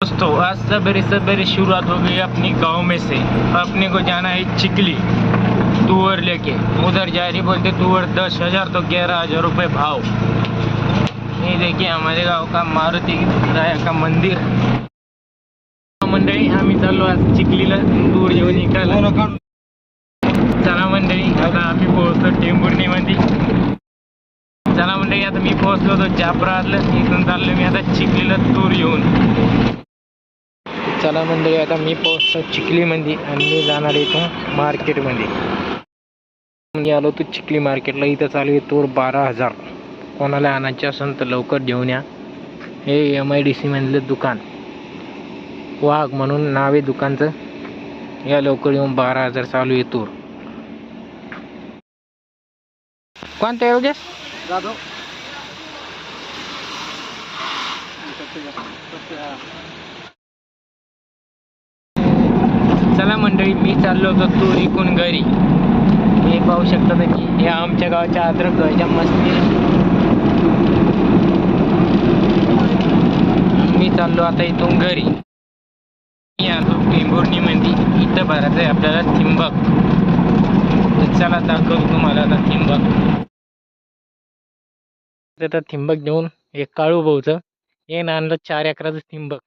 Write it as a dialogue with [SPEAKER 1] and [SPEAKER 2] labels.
[SPEAKER 1] दोस्तों, आज सवेरे सवेरे शुरुआत हो गई अपनी गाँव में से। अपने को जाना है चिकली तुअर लेके। उधर जा रही बोलते तुअर दस हज़ार तो ग्यारह हज़ार रुपये भाव। ये देखिए, हमारे गाँव का मारुति राया का मंदिर। मंडळी, आम्ही चाललो आज चिखलीला दूर घेऊन निघाला. चला मंडळी, आता आम्ही पोहोचलो टेंभुर्णीमध्ये चला मंडळी, आता मी पोहोचलो होतो जाफरातलं इथून चाललो मी आता चिखलीला टूर येऊन. चला मंडळी आता मी पोहोचतो चिखलीमध्ये आणि मी जाणार इथून मार्केटमध्ये. मी आलो तू चिखली मार्केटला. इथं चालू आहे तूर बारा हजार. कोणाला आणायचे असेल तर लवकर घेऊन या. हे एम आय डी सी मधलं दुकान. वाघ म्हणून नाव आहे दुकानचं. या लवकर येऊन बारा हजार चालू आहे तूर. कोणतं आहे योगेश
[SPEAKER 2] जाधव.
[SPEAKER 1] चला मी चाललो होतो तूर इकून घरी. हे पाहू शकता की हे आमच्या गावाच्या अद्रक गावाच्या मस्ती. मी चाललो आता इथून घरी. मी आलो टेंभुर्णीमध्ये इथं भरायचं आहे आपल्याला थिंबक. चला दाखवतो तुम्हाला आता थिंबक. आता थिंबक घेऊन एक काळू भाऊचं हे आणलं चार एकराचं थिंबक.